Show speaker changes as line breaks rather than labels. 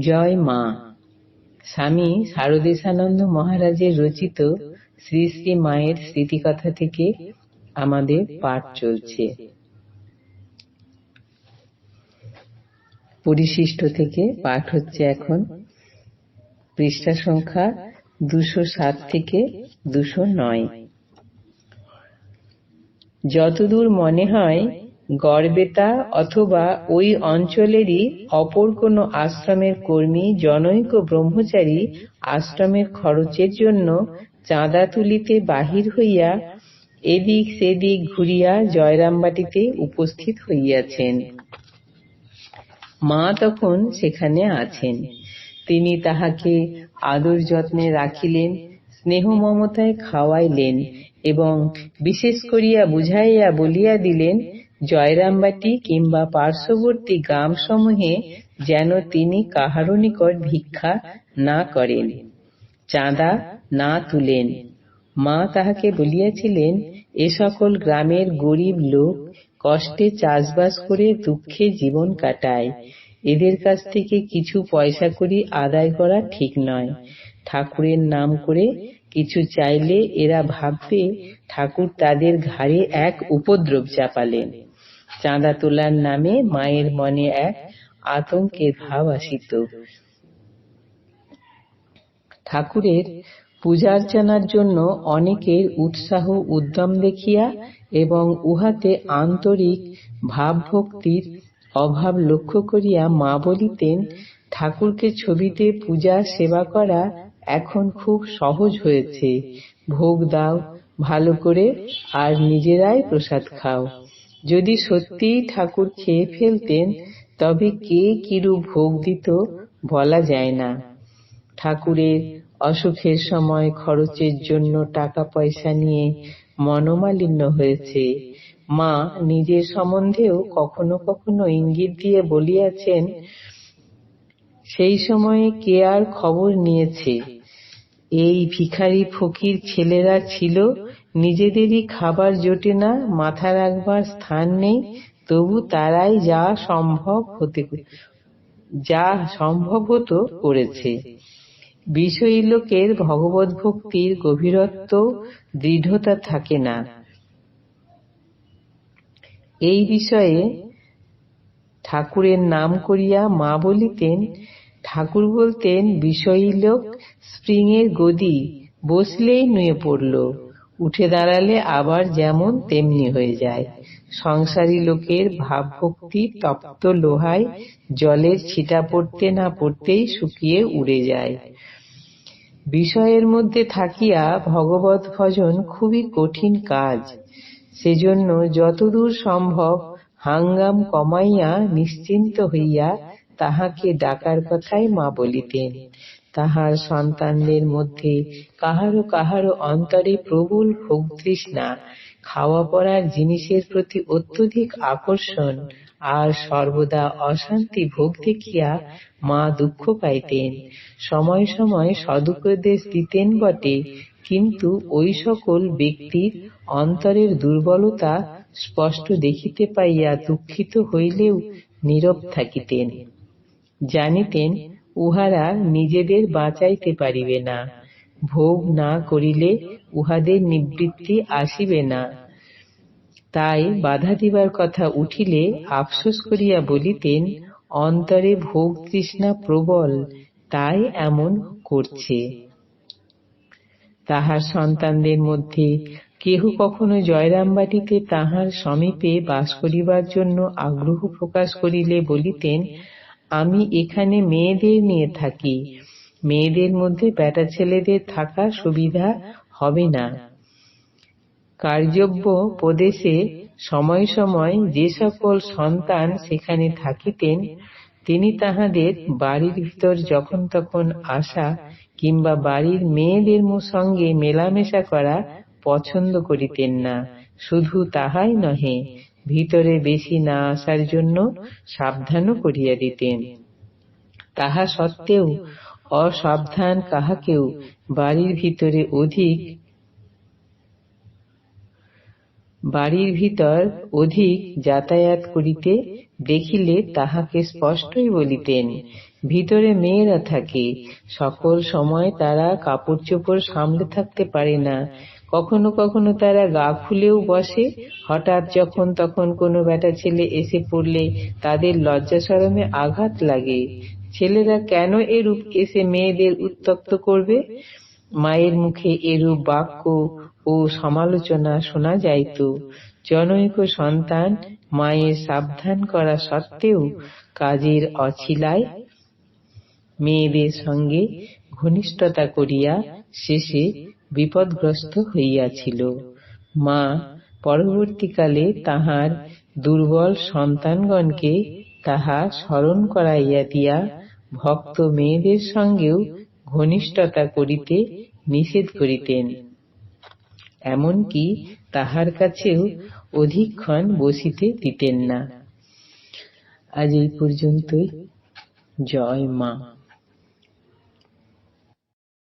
জয় মা। স্বামী শারদেশানন্দ মহারাজের রচিত শ্রী শ্রী মায়ের স্মৃতিকথা থেকে আমাদের পাঠ চলছে। পরিশিষ্ট থেকে পাঠ হচ্ছে এখন। পৃষ্ঠা সংখ্যা দুশো সাত থেকে দুশো নয়। যতদূর মনে হয় গড়বেতা অথবা ওই অঞ্চলেরই অপর কোনো আশ্রমের কর্মী, জনৈক ব্রহ্মচারী আশ্রমের খরচের জন্য চাঁদা তুলিতে বাহির হইয়া এদিক সেদিক ঘুরিয়া জয়রামবাটিতে উপস্থিত হইয়াছেন। মা তখন সেখানে আছেন। তিনি তাহাকে আদর যত্নে রাখিলেন, স্নেহ মমতায় খাওয়াইলেন এবং বিশেষ করিয়া বুঝাইয়া বলিয়া দিলেন জয়রামবাটি কিংবা পার্শ্ববর্তী গ্রামসমূহে যেন তিনি কাহারও নিকট ভিক্ষা না করেন, চাঁদা না তুলেন। মা তাহাকে বলিয়াছিলেন, এ সকল গ্রামের গরিব লোক কষ্টে চাষবাস করে দুঃখে জীবন কাটায়। এদের কাছ থেকে কিছু পয়সা করি আদায় করা ঠিক নয়। ঠাকুরের নাম করে কিছু চাইলে এরা ভাববে ঠাকুর তাদের ঘাড়ে এক উপদ্রব চাপালেন। চাঁদা তোলার নামে মায়ের মনে এক আতঙ্কের ভাব আসিত। ঠাকুরের পূজার্চনার জন্য অনেকের উৎসাহ, উদ্যম দেখিয়া এবং উহাতে আন্তরিক ভাবভক্তির অভাব লক্ষ্য করিয়া মা বলিতেন, ঠাকুরকে ছবিতে পূজা, সেবা করা এখন খুব সহজ হয়েছে। ভোগ দাও, ভালো করে, আর নিজেরাই প্রসাদ খাও। যদি সত্যিই ঠাকুর খেয়ে ফেলতেন, তবে কে কিরূপ ভোগ দিত বলা যায় না। ঠাকুরের অসুখের সময় খরচের জন্য টাকা পয়সা নিয়ে মনোমালিন্য হয়েছে। মা নিজের সম্বন্ধেও কখনো কখনো ইঙ্গিত দিয়ে বলিয়াছেন, সেই সময়ে কে আর খবর নিয়েছে? এই ভিখারি ফকির ছেলেরা ছিল নিজেদেরই খাবার জোটে না, মাথা রাখবার স্থান নেই, তবু তারাই যা সম্ভব হতে যা সম্ভব হতো করেছে। বিষয়ী লোকের ভগবত ভক্তির গভীরত্ব, দৃঢ়তা থাকে না। এই বিষয়ে ঠাকুরের নাম করিয়া মা বলিতেন, ঠাকুর বলতেন, বিষয়ী লোক স্প্রিংয়ের গদি, বসলেই নুয়ে পড়ল। উঠে দাঁড়ালে আবার যেমন তেমনি হয়ে যায়। সংসারী লোকের ভাবভক্তি তপ্ত লোহায় জলের ছিটা পড়তে না পড়তেই শুকিয়ে উড়ে যায়। বিষয়ের মধ্যে থাকিয়া ভগবত ভজন খুবই কঠিন কাজ। সেজন্য যতদূর সম্ভব হাঙ্গাম কমাইয়া নিশ্চিন্ত হইয়া তাহাকে ডাকার কথাই মা বলিতেন। তাহার সন্তানদের মধ্যে কাহারো কাহারো অন্তরে প্রবল ভোগতৃষ্ণা খাওয়া পড়ার জিনিসের প্রতি অত্যধিক আকর্ষণ, আর সর্বদা অশান্তি ভোগ দেখিয়া মা দুঃখ পাইতেন। সময় সময় সদুপদেশ দিতেন বটে, কিন্তু ওই সকল ব্যক্তির অন্তরের দুর্বলতা স্পষ্ট দেখিতে পাইয়া দুঃখিত হইলেও নীরব থাকিতেন। জানিতেন উহারা নিজেদের বাঁচাইতে পারিবে না। ভোগ না করিলে উহাদের নিবৃত্তি আসিবে না। তাই বাধা দিবার কথা উঠিলে আফসোস করিয়া বলিতেন, অন্তরে ভোগ তৃষ্ণা প্রবল, তাই এমন করছে। তাহার সন্তানদের মধ্যে কেহ কখনো জয়রামবাটিতে তাহার সমীপে বাস করিবার জন্য আগ্রহ প্রকাশ করিলে বলিতেন আমি এখানে মেয়েদের নিয়ে থাকি। মেয়েদের মধ্যে বেটা ছেলেদের থাকা সুবিধা হবে না। কার্যব্য প্রদেশে সময় সময় যে সকল সন্তান সেখানে থাকিতেন, তিনি তাহাদের বাড়ির ভিতর যখন তখন আসা কিংবা বাড়ির মেয়েদের সঙ্গে মেলামেশা করা পছন্দ করিতেন না। শুধু তাহাই নহে ভিতরে বেশি না আসার জন্য সাবধানও করিয়া দিতেন। তাহা সত্ত্বেও অসাবধান কাহাকেও বাড়ির ভিতরে অধিক বাড়ির ভিতর অধিক যাতায়াত করিতে দেখিলে তাহাকে স্পষ্টই বলিতেন, ভিতরে মেয়েরা থাকে, সকল সময় তারা কাপড় চোপড় সামলে থাকতে পারে না কখনো কখনো তারা গা খুলেও বসে। হঠাৎ যখন তখন কোনো বেটা ছেলে এসে পড়লে তাদের লজ্জা সরমে আঘাত লাগে। ছেলেরা কেন এরূপ এসে মেয়েদের উত্তপ্ত করবে? মায়ের মুখে এরূপ বাক্য ও সমালোচনা শোনা যাইত। জনৈক সন্তান মায়ের সাবধান করা সত্ত্বেও কাজের অছিলায় মেয়েদের সঙ্গে ঘনিষ্ঠতা করিয়া শেষে বিপদগ্রস্ত হইয়াছিল। মা পরবর্তীকালে তাহার দুর্বল সন্তানগণকে তাহা স্মরণ করাইয়া দিয়া ভক্ত মেয়েদের সঙ্গেও ঘনিষ্ঠতা করিতে নিষেধ করিতেন। এমনকি তাহার কাছেও অধিকক্ষণ বসিতে দিতেন না। আজ এই পর্যন্তই। জয় মা।